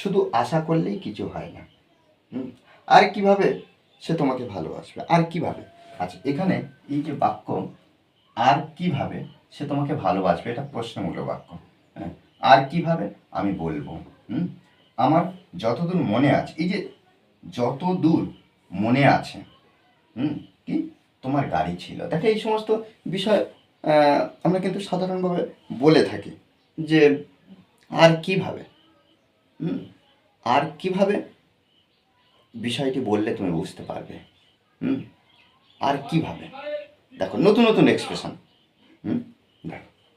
শুধু আশা করলেই কিছু হয় না। হুম? আর কীভাবে সে তোমাকে ভালোবাসবে? আর কীভাবে? আচ্ছা এখানে এই যে বাক্য, আর কীভাবে সে তোমাকে ভালোবাসবে, এটা প্রশ্নমূলক বাক্য। হ্যাঁ আর কীভাবে আমি বলব। হুম? আমার যতদূর মনে আছে, এই যে যত দূর মনে আছে, হুম, কি? তোমার গাড়ি ছিল। দেখো, এই সমস্ত বিষয় আমরা কিন্তু সাধারণভাবে বলে থাকি যে, আর কীভাবে? হুম? আর কীভাবে? বিষয়টি বললে তুমি বুঝতে পারবে। হুম? আর কীভাবে? দেখো, নতুন নতুন এক্সপ্রেশন হুম? দেখো।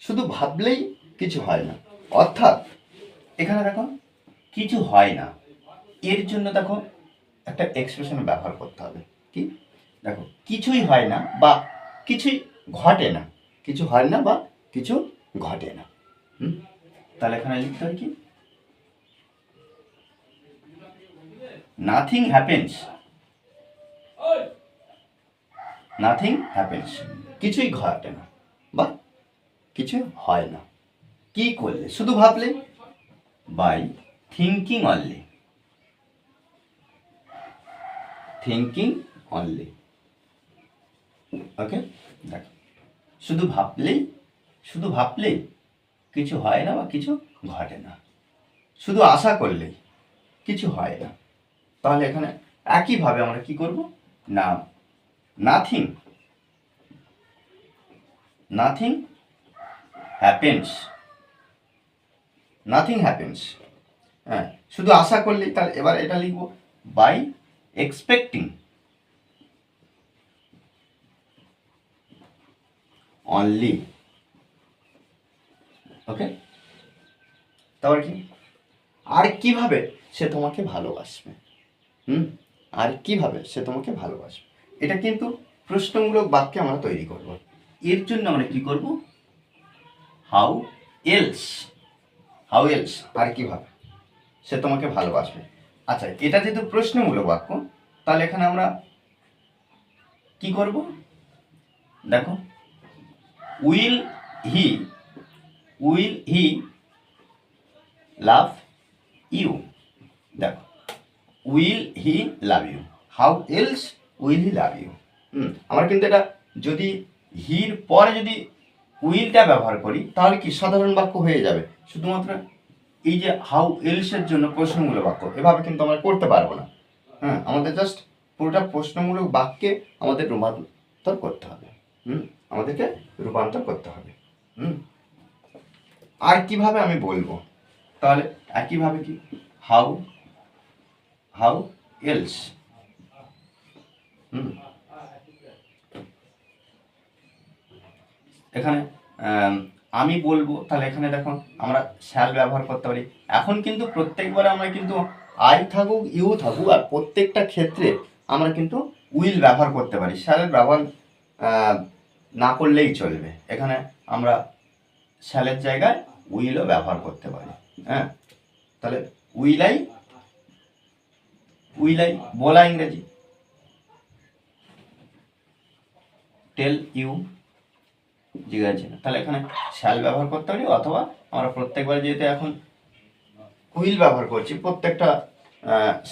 শুধু ভাবলেই কিছু হয় না। অর্থাৎ, এখানে দেখো, কিছু হয় না। এর জন্য দেখো, একটা এক্সপ্রেশন ব্যবহার করতে হবে। কি? দেখো, কিছুই হয় না বা কিছুই ঘটে না। কিছু হয় না বা কিছু ঘটে না। হুম? তাহলে এখানে লিখতে হবে কি? নাথিং হ্যাপেন্স নাথিং হ্যাপেন্স কিছুই ঘটে না। বা কিছু হয় না। কি করলে? শুধু ভাবলে? By thinking only thinking only okay দেখো। শুধু ভাবলেই শুধু ভাবলেই কিছু হয় না বা কিছু ঘটে না। শুধু আশা করলেই কিছু হয় না। তাহলে এখানে একইভাবে আমরা কি করব? না nothing nothing happens nothing happens হ্যাঁ শুধু আশা করলেই তাহলে এবার এটা লিখব বাই এক্সপেক্টিং অনলি ওকে তারপর কি? আর কীভাবে সে তোমাকে ভালোবাসবে? হুম? আর কীভাবে সে তোমাকে ভালোবাসবে? এটা কিন্তু প্রশ্নমূলক বাক্য আমরা তৈরি করব। এর জন্য আমরা কি করব? হাউ এলস হাউ এলস আর কীভাবে? সে তোমাকে ভালোবাসবে। আচ্ছা এটা যেহেতু প্রশ্নমূলক বাক্য, তাহলে এখানে আমরা কি করব? দেখো will he will he love you দেখো will he love you how else will he love you hmm, আমরা কিন্তু এটা যদি হির পরে যদি উইলটা ব্যবহার করি, তাহলে কি সাধারণ বাক্য হয়ে যাবে? শুধুমাত্র এই যে হাউ এলসের জন্য প্রশ্নমূলক বাক্য, এভাবে কিন্তু আমরা করতে পারব না। হ্যাঁ আমাদের জাস্ট পুরোটা প্রশ্নমূলক বাক্যে আমাদের রূপান্তর করতে হবে। হুম, আমাদেরকে রূপান্তর করতে হবে। হুম, আর কীভাবে আমি বলব? তাহলে একইভাবে কি? হাউ হাউ এলস হুম এখানে, আমি বলব, তাহলে এখানে দেখুন, আমরা শ্যাল ব্যবহার করতে পারি। এখন কিন্তু প্রত্যেকবারে আমরা কিন্তু আই থাকুক ইউ থাকুক, আর প্রত্যেকটা ক্ষেত্রে আমরা কিন্তু উইল ব্যবহার করতে পারি। শ্যালের ব্যবহার না করলেই চলবে। এখানে আমরা শ্যালের জায়গায় উইলও ব্যবহার করতে পারি। হ্যাঁ? তাহলে উইলাই উইলাই বলা ইংরেজি। টেল ইউ, জিজ্ঞাসা তাহলে এখানে শ্যাল ব্যবহার করতে পারি অথবা আমরা প্রত্যেকবার যেহেতু এখন উইল ব্যবহার করছি, প্রত্যেকটা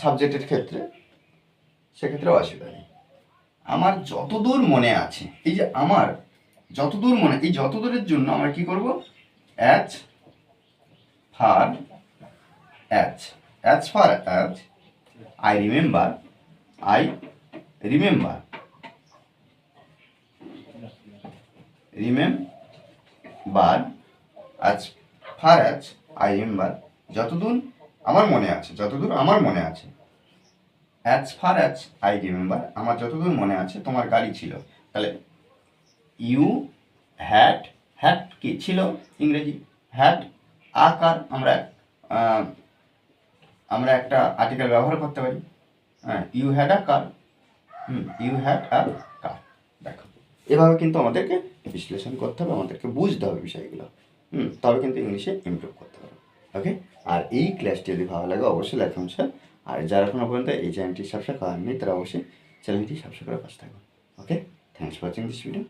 সাবজেক্টের ক্ষেত্রে, সেক্ষেত্রে অসুবিধা নেই। আমার যতদূর মনে আছে, এই যে আমার যতদূর মনে, এই যতদূরের জন্য আমরা কি করব? As far as as far as I remember I remember remember as far as I remember যতদূর আমার মনে আছে যতদূর আমার মনে আছে as far as I remember আমার যতদূর মনে আছে তোমার গাড়ি ছিল। তাহলে ইউ হ্যাড হ্যাড কি ছিল ইংরেজি? হ্যাড আকার আমরা আহ, আমরা একটা আর্টিকেল ব্যবহার করতে পারি। হ্যাঁ you had a car hmm you had a car দেখো, এভাবে কিন্তু আমাদেরকে বিশ্লেষণ করতে হবে, আমাদেরকে বুঝতে হবে বিষয়গুলো। হুম, তবে কিন্তু ইংলিশে ইমপ্রুভ করতে হবে ওকে আর এই ক্লাসটি যদি ভালো লাগে, অবশ্যই লাইক স্যার আর যারা এখনও পর্যন্ত এই চ্যানেলটি সাবস্ক্রাইব করেননি, তারা অবশ্যই চ্যানেলটি সাবস্ক্রাইব করে পাশে থাকবেন okay thanks for watching this video